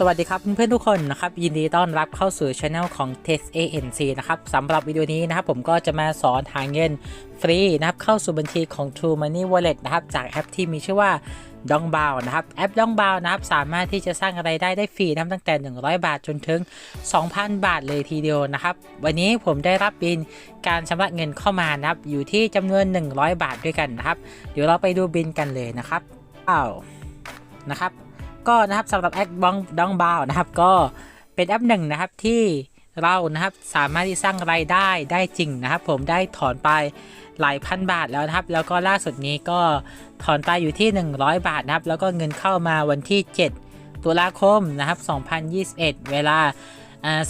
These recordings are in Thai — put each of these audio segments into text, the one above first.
สวัสดีครับเพื่อนๆทุกคนนะครับยินดีต้อนรับเข้าสู่ช anel ของ Test ANC นะครับสำหรับวิดีโอนี้นะครับผมก็จะมาสอนหาเงินฟรีนะครับเข้าสู่บัญชีของ True Money Wallet นะครับจากแอปที่มีชื่อว่าดองบาวนะครับแอปดองบาวนะครับสามารถที่จะสร้างอะไรายได้ได้ฟรีนะครับตั้งแต่ 100 บาทจนถึง 2,000 บาทเลยทีเดียวนะครับ วันนี้ผมได้รับบินการชำระเงินเข้ามานะครับอยู่ที่จำนวน 100 บาทด้วยกันนะครับ เดี๋ยวเราไปดูบินกันเลยนะครับอ้าวนะครับ ก็นะครับสำหรับแอปบองดองบาวนะครับก็เป็นแอปหนึ่งนะครับที่เรานะครับสามารถที่สร้างรายได้ได้จริงนะครับ ผมได้ถอนไปหลายพันบาทแล้วนะครับ แล้วก็ล่าสุดนี้ก็ถอนไปอยู่ที่ 100 บาทนะครับ แล้วก็เงินเข้ามาวันที่ 7 ตุลาคมนะครับ 2021 เวลา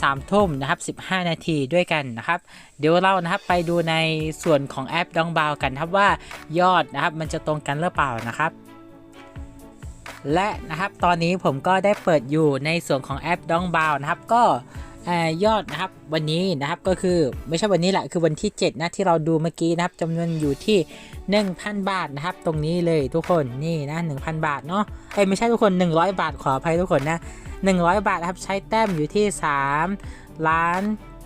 สามทุ่มนะครับ 15 นาทีด้วยกันนะครับ เดี๋ยวเรานะครับไปดูในส่วนของแอปดองบาวกันครับว่ายอดนะครับมันจะตรงกันหรือเปล่านะครับ และนะครับตอนนี้ผมก็ได้เปิดอยู่ในส่วนของแอปดองบาวนะครับ ก็ยอดนะครับวันนี้นะครับก็คือไม่ใช่วันนี้แหละคือวันที่ 7 นะที่เราดูเมื่อกี้นะครับจำนวนอยู่ที่ 1,000 บาทนะครับ ตรงนี้เลยทุกคนนี่นะ1,000 บาทเนาะเอ้ไม่ใช่ทุกคน 100 บาทขออภัยทุกคนนะ 100 บาทนะครับใช้แต้มอยู่ที่ 3 ล้าน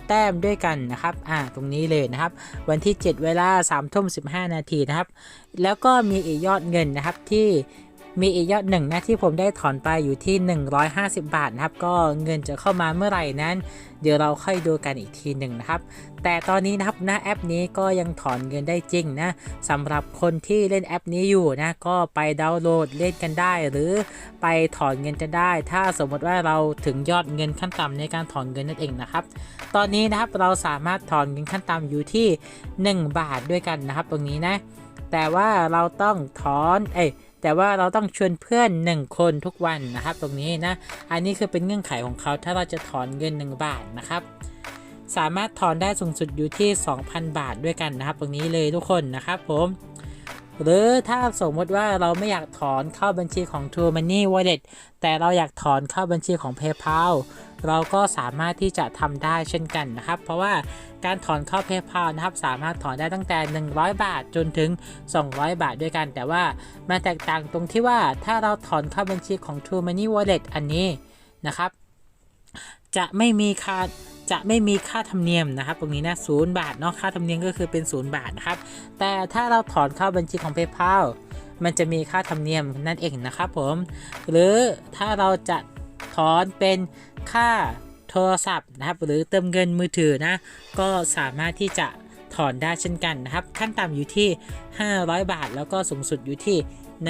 แต้มด้วยกันนะครับอ่าตรงนี้เลยนะครับ วันที่ 7 เวลา3ทุ่ม15 นาทีนะครับ แล้วก็มีอีกยอดเงินนะครับที่ มีอีกยอดหนึ่งนะที่ผมได้ถอนไปอยู่ที่ 150 บาทนะครับ ก็เงินจะเข้ามาเมื่อไหร่นั้น เดี๋ยวเราค่อยดูกันอีกทีหนึ่งนะครับ แต่ตอนนี้นะครับหน้าแอปนี้ก็ยังถอนเงินได้จริงนะสำหรับคนที่เล่นแอปนี้อยู่นะก็ไปดาวน์โหลดเล่นกันได้ หรือไปถอนเงินจะได้ ถ้าสมมติว่าเราถึงยอดเงินขั้นต่ำในการถอนเงินนั่นเองนะครับ ตอนนี้นะครับเราสามารถถอนเงินขั้นต่ำอยู่ที่ 1 บาทด้วยกันนะครับ ตรงนี้นะแต่ว่าเราต้องถอนเอ้ แต่ว่าเราต้องชวนเพื่อน 1 คนทุกวันนะครับ ตรงนี้นะ อันนี้คือเป็นเงื่อนไขของเขาถ้าเราจะถอนเงิน 1 บาทนะครับ สามารถถอนได้สูงสุดอยู่ที่ 2,000 บาทด้วยกันนะครับ ตรงนี้เลยทุกคนนะครับผมหรือถ้าสมมติว่าเราไม่อยากถอนเข้าบัญชีของ True Money Wallet แต่เราอยากถอนเข้าบัญชีของ PayPal เราก็สามารถที่จะทำได้เช่นกันนะครับ เพราะว่าการถอนเข้า PayPal นะครับสามารถถอนได้ตั้งแต่ 100 บาทจนถึง 200 บาทด้วยกัน แต่ว่ามันแตกต่างตรงที่ว่าถ้าเราถอนเข้าบัญชีของ True Money Wallet อันนี้นะครับ จะไม่มีค่าจะไม่มีค่าธรรมเนียมนะครับ ตรงนี้นะศูนย์บาทเนาะค่าธรรมเนียมก็คือเป็นศูนย์บาทนะครับ แต่ถ้าเราถอนเข้าบัญชีของ PayPal มันจะมีค่าธรรมเนียมนั่นเองนะครับผม หรือถ้าเราจะ ถอนเป็นค่าโทรศัพท์นะครับ หรือเติมเงินมือถือนะ ก็สามารถที่จะถอนได้เช่นกันนะครับ ขั้นต่ำอยู่ที่ 500 บาท แล้วก็สูงสุดอยู่ที่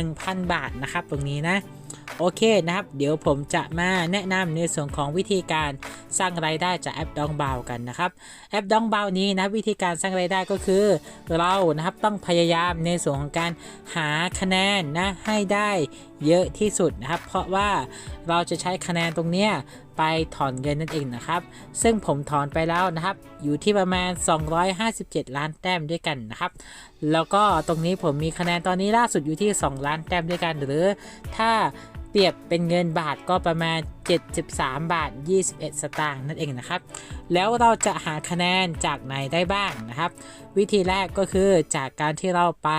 1,000 บาทนะครับ ตรงนี้นะ โอเคนะครับ เดี๋ยวผมจะมาแนะนำในส่วนของวิธีการ สร้างรายได้จากแอปดองบาวกันนะครับแอปดองบาวนี้นะวิธีการสร้างรายได้ก็คือเรานะครับต้องพยายามในส่วนของการหาคะแนนนะให้ได้เยอะที่สุดนะครับ เพราะว่าเราจะใช้คะแนนตรงเนี้ยไปถอนเงินนั่นเองนะครับ ซึ่งผมถอนไปแล้วนะครับ อยู่ที่ประมาณ 257 ล้านแต้มด้วยกันนะครับ แล้วก็ตรงนี้ผมมีคะแนนตอนนี้ล่าสุดอยู่ที่ 2 ล้านแต้มด้วยกัน หรือถ้า เปรียบเป็นเงินบาทก็ประมาณ 73 บาท 21 สตางค์นั่นเองนะครับ แล้วเราจะหาคะแนนจากไหนได้บ้างนะครับ วิธีแรกก็คือจากการที่เราไป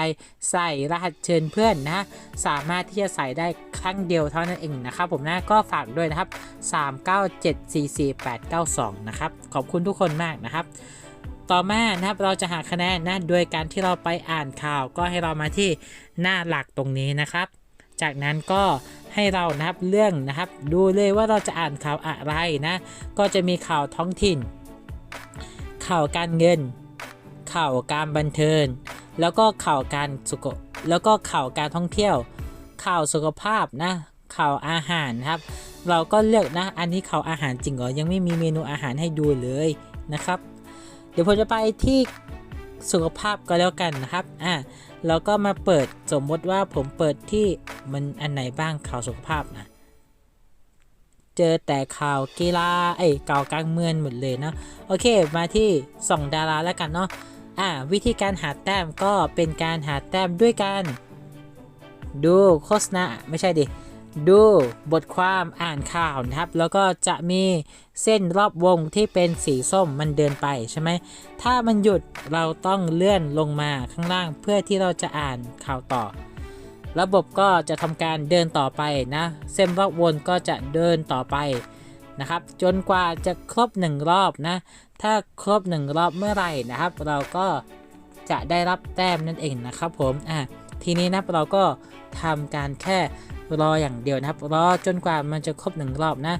ใส่รหัสเชิญเพื่อนนะ สามารถที่จะใส่ได้ครั้งเดียวเท่านั้นเองนะครับ ผมนะก็ฝากด้วยนะครับ 39744892นะครับ ขอบคุณทุกคนมากนะครับต่อมานะครับเราจะหาคะแนนนะโดยการที่เราไปอ่านข่าวก็ให้เรามาที่หน้าหลักตรงนี้นะครับ จากนั้นก็ ให้เรานะครับเรื่องนะครับ ดูเลยว่าเราจะอ่านข่าวอะไรนะ ก็จะมีข่าวท้องถิ่น ข่าวการเงิน ข่าวการบันเทิงแล้วก็ข่าวการสุขแล้วก็ข่าวการท่องเที่ยว ข่าวสุขภาพนะ ข่าวอาหารครับ เราก็เลือกนะ อันนี้ข่าวอาหารจริงเหรอ ยังไม่มีเมนูอาหารให้ดูเลยนะครับ เดี๋ยวผมจะไปที่สุขภาพก็แล้วกันนะครับ อ่า เราก็มาเปิดสมมติว่าผมเปิดที่มันอันไหนบ้างข่าวสุขภาพนะเจอแต่ข่าวกีฬาเอ้ยข่าวการเมืองหมดเลยเนาะโอเคมาที่ส่องดาราแล้วกันเนาะอ่าวิธีการหาแต้มก็เป็นการหาแต้มด้วยกันดูโฆษณาไม่ใช่ดิ ดูบทความอ่านข่าวนะครับ แล้วก็จะมีเส้นรอบวงที่เป็นสีส้มมันเดินไปใช่ไหม ถ้ามันหยุดเราต้องเลื่อนลงมาข้างล่างเพื่อที่เราจะอ่านข่าวต่อ ระบบก็จะทำการเดินต่อไปนะ เส้นรอบวนก็จะเดินต่อไปนะครับ จนกว่าจะครบ 1 รอบนะ ถ้าครบ 1 รอบเมื่อไหร่นะครับ เราก็จะได้รับแต้มนั่นเองนะครับผม อะ ทีนี้นะเราก็ทำการแค่ รออย่างเดียวนะครับ รอจนกว่ามันจะครบหนึ่งรอบนะ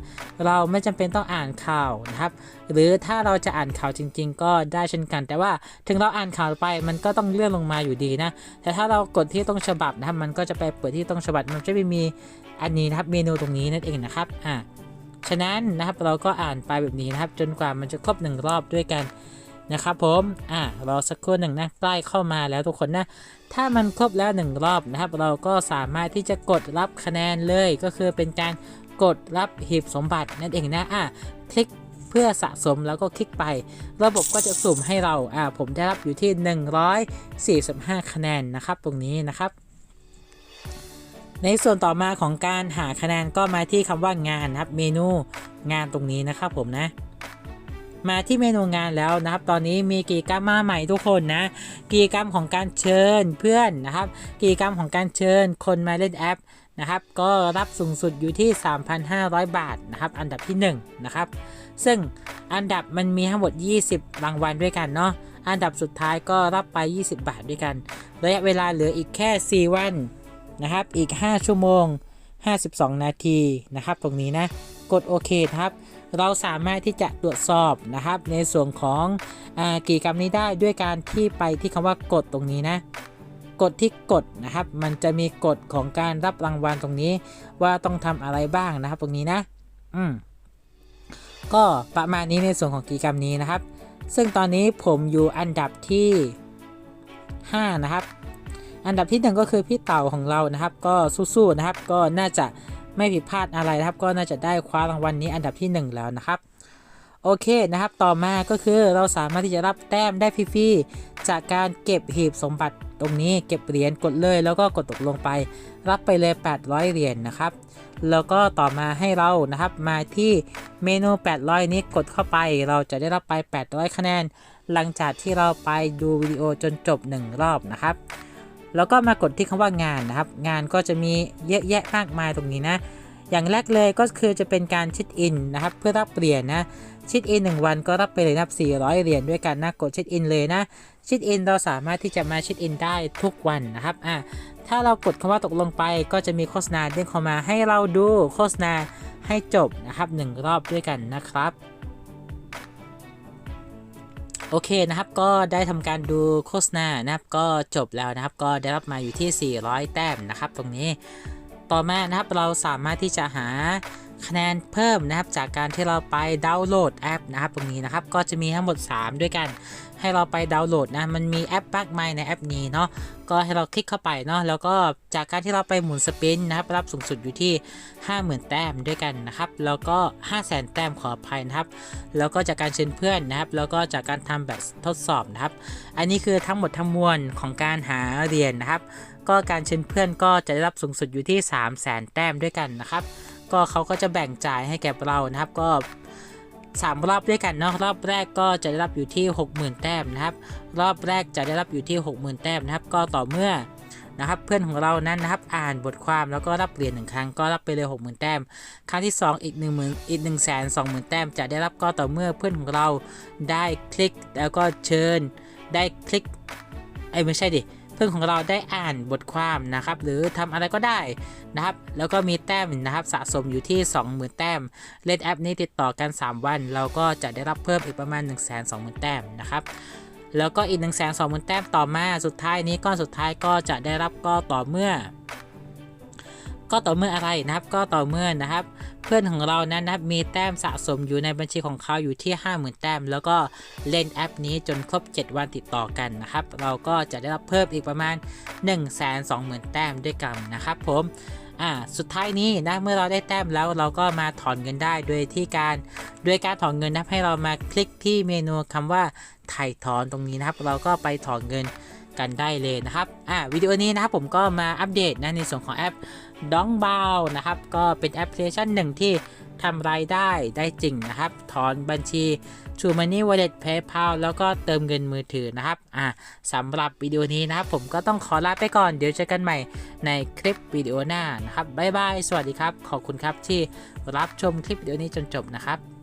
เราไม่จำเป็นต้องอ่านข่าวนะครับ หรือถ้าเราจะอ่านข่าวจริง ๆ ก็ได้เช่นกัน แต่ว่าถึงเราอ่านข่าวไปมันก็ต้องเลื่อนลงมาอยู่ดีนะ แต่ถ้าเรากดที่ต้นฉบับนะครับ มันก็จะไปเปิดที่ต้นฉบับ มันจะไม่มีอันนี้นะครับ เมนูตรงนี้นั่นเองนะครับ อ่า ฉะนั้นนะครับเราก็อ่านไปแบบนี้นะครับ จนกว่ามันจะครบหนึ่งรอบด้วยกัน นะครับผมอ่ารอสักครู่หนึ่งนะใกล้เข้ามาแล้วทุกคนนะ ถ้ามันครบแล้วหนึ่งรอบนะครับ เราก็สามารถที่จะกดรับคะแนนเลยก็คือเป็นการกดรับหีบสมบัตินั่นเองนะอะคลิกเพื่อสะสมแล้วก็คลิกไป ระบบก็จะสุ่มให้เราอ่าผมได้รับอยู่ที่ 145 คะแนนนะครับ ตรงนี้นะครับในส่วนต่อมาของการหาคะแนนก็มาที่คำว่างานนะครับ เมนูงานตรงนี้นะครับผมนะ มาที่เมนูงานแล้วนะครับ ตอนนี้มีกิจกรรมมาใหม่ทุกคนนะ กิจกรรมของการเชิญเพื่อนนะครับ กิจกรรมของการเชิญคนมาเล่นแอปนะครับ ก็รับสูงสุดอยู่ที่ 3,500 บาทนะครับ อันดับที่1นะครับ ซึ่งอันดับมันมีทั้งหมด 20 รางวัลด้วยกันเนาะ อันดับสุดท้ายก็รับไป 20 บาทด้วยกัน ระยะเวลาเหลืออีกแค่ 4 วันนะครับ อีก 5 ชั่วโมง 52 นาทีนะครับ ตรงนี้นะ กดโอเคครับ เราสามารถที่จะตรวจสอบนะครับ ในส่วนของอกิจกรรมนี้ได้ด้วยการที่ไปที่คำว่ากดตรงนี้นะกดที่กดนะครับ มันจะมีกฎของการรับรางวัลตรงนี้ ว่าต้องทำอะไรบ้างนะครับ ตรงนี้นะ อืม ก็ประมาณนี้ในส่วนของกิจกรรมนี้นะครับ ซึ่งตอนนี้ผมอยู่อันดับที่ 5 นะครับ อันดับที่หนึ่งก็คือพี่เต่าของเรานะครับ ก็สู้ๆนะครับ ก็น่าจะ ไม่ผิดพลาดอะไรนะครับ ก็น่าจะได้คว้ารางวัลนี้อันดับที่ 1 แล้วนะครับโอเคนะครับ ต่อมาก็คือเราสามารถที่จะรับแต้มได้ฟรีๆจากการเก็บหีบสมบัติตรงนี้เก็บเหรียญกดเลยแล้วก็กดตกลงไป รับไปเลย 800 เหรียญนะครับ แล้วก็ต่อมาให้เรานะครับมาที่เมนู 800 นี้กดเข้าไป เราจะได้รับไป 800 คะแนน หลังจากที่เราไปดูวิดีโอจนจบ 1 รอบนะครับ แล้วก็มากดที่คำว่างานนะครับ งานก็จะมีเยอะแยะมากมายตรงนี้นะ อย่างแรกเลยก็คือจะเป็นการชิดอินนะครับ เพื่อรับเหรียญนะ ชิดอิน1วันก็รับไปเลยนะครับ400 เหรียญด้วยกันนะ กดชิดอินเลยนะ ชิดอินเราสามารถที่จะมาชิดอินได้ทุกวันนะครับ อะถ้าเรากดคำว่าตกลงไปก็จะมีโฆษณาเด้งเข้ามาให้เราดูโฆษณาให้จบนะครับหนึ่งรอบด้วยกันนะครับ โอเคนะครับก็ได้ทำการดูโฆษณานะครับก็จบแล้วนะครับ ก็ได้รับมาอยู่ที่ 400 แต้มนะครับ ตรงนี้ ต่อมานะครับเราสามารถที่จะหา คะแนนเพิ่มนะครับจากการที่เราไปดาวน์โหลดแอปนะครับตรงนี้นะครับก็จะมีทั้งหมด 3 ด้วยกันให้เราไปดาวน์โหลดนะ มันมีแอปมากมายในแอปนี้เนาะ ก็ให้เราคลิกเข้าไปเนาะ แล้วก็จากการที่เราไปหมุนสปินนะครับ รับสูงสุดอยู่ที่ 50,000 แต้มด้วยกันนะครับ แล้วก็ 500,000 แต้มขออภัยนะครับ แล้วก็จากการเชิญเพื่อนนะครับ แล้วก็จากการทำแบบทดสอบนะครับ อันนี้คือทั้งหมดทั้งมวลของการหาเหรียญนนะครับ ก็การเชิญเพื่อนก็จะได้รับสูงสุดอยู่ที่ 3 0 0 0 0 0 แต้มด้วยกันนะครับ ก็เขาก็จะแบ่งจ่ายให้แก่เรานะครับก็ 3 รอบด้วยกันเนาะรอบแรกก็จะได้รับอยู่ที่ 60,000 แต้มนะครับ รอบแรกจะได้รับอยู่ที่ 60,000 แต้มนะครับ ก็ต่อเมื่อนะครับเพื่อนของเรานั้นนะครับอ่านบทความแล้วก็รับเหรียญหนึ่งครั้งก็รับไปเลย60,000 แต้ม ครั้งที่ 2 อีก1 0,000อีก1 2 0 0 0 0 แต้ม จะได้รับก็ต่อเมื่อเพื่อนของเราได้คลิกแล้วก็เชิญได้คลิกไอ้ไม่ใช่ดิ เพื่อนของเราได้อ่านบทความนะครับ หรือทำอะไรก็ได้นะครับ แล้วก็มีแต้มนะครับสะสมอยู่ที่ 20,000 แต้ม เล่นแอปนี้ติดต่อกัน 3 วัน เราก็จะได้รับเพิ่มอีกประมาณ 1 2 0 0 0 0 แต้มนะครับแล้วก็อีก1 2 0 0 0 0แต้มต่อมา สุดท้ายนี้ก้อนสุดท้ายก็จะได้รับก็ต่อเมื่อ ก็ต่อเมื่ออะไรนะครับ ก็ต่อเมื่อนะครับ เพื่อนของเรานั้นนะครับมีแต้มสะสมอยู่ในบัญชีของเขาอยู่ที่ 50,000 แต้ม แล้วก็เล่นแอปนี้จนครบ 7 วันติดต่อกันนะครับ เราก็จะได้รับเพิ่มอีกประมาณ 1 2 0 0 0 0 แต้มด้วยกันนะครับผมอ่าสุดท้ายนี้นะเมื่อเราได้แต้มแล้วเราก็มาถอนเงินได้โดยที่การโดยการถอนเงินนะครับให้เรามาคลิกที่เมนูคำว่าถ่ายถอนตรงนี้นะครับ เราก็ไปถอนเงินกันได้เลยนะครับอ่าวิดีโอนี้นะครับผมก็มาอัปเดตนะในส่วนของแอป ดองบาวนะครับ ก็เป็นแอปพลิเคชันหนึ่งที่ทำรายได้ได้จริงนะครับ ถอนบัญชี True Money Wallet PayPal แล้วก็เติมเงินมือถือนะครับ อ่าสำหรับวิดีโอนี้นะครับ ผมก็ต้องขอลาไปก่อน เดี๋ยวเจอกันใหม่ในคลิปวิดีโอหน้านะครับ บ๊ายบาย สวัสดีครับ ขอบคุณครับที่รับชมคลิปวิดีโอนี้จนจบนะครับ